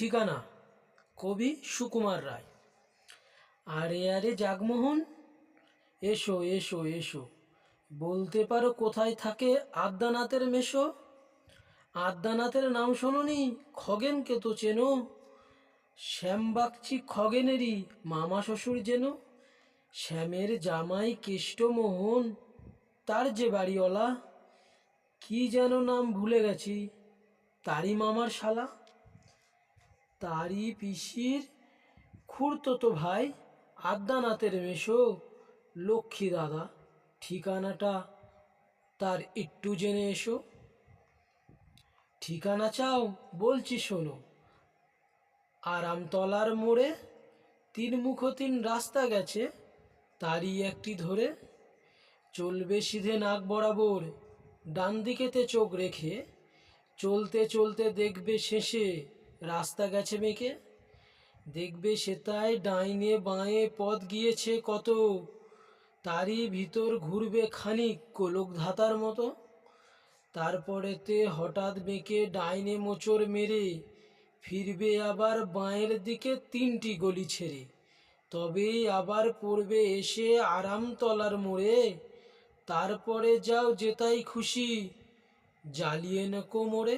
ঠিকানা কবি সুকুমার রায়। আরে আরে জাগমোহন, এসো এসো এসো। বলতে পারো কোথায় থাকে আদ্যানাথের মেশো? আদ্যানাথের নাম শোনোনি, খগেনকে তো চেনো? শ্যামবাগচি খগেনেরই মামা শ্বশুর যেন? শ্যামের জামাই কেষ্টমোহন, তার যে বাড়িওয়ালা? কি যেন নাম ভুলে গেছি, তারই মামার শালা? তারই পিসির খুড়তো ভাই আদ্যানাথের মেশো লক্ষ্মী দাদা। ঠিকানাটা তার একটু জেনে এসো। ঠিকানা চাও, বলছি শোনো। আরামতলার মোড়ে তিন মুখো তিন রাস্তা গেছে, তারই একটি ধরে। চলবে সিধে নাক বরাবর ডান দিকেতে চোখ রেখে, চলতে চলতে দেখবে শেষে রাস্তা গেছে মেকে দেখবে সেটাই ডাইনে বাঁয়ে পথ গিয়েছে কত। তারই ভিতর ঘুরবে খানিক কোলক ধাতার মতো। তারপরেতে হঠাৎ বেঁকে ডাইনে মোচড় মেরে ফিরবে আবার বাঁয়ের দিকে তিনটি গলি ছেড়ে। তবেই আবার পড়বে এসে আরামতলার মোড়ে। তারপরে যাও যেতাই খুশি, জ্বালিয়ে না কোমরে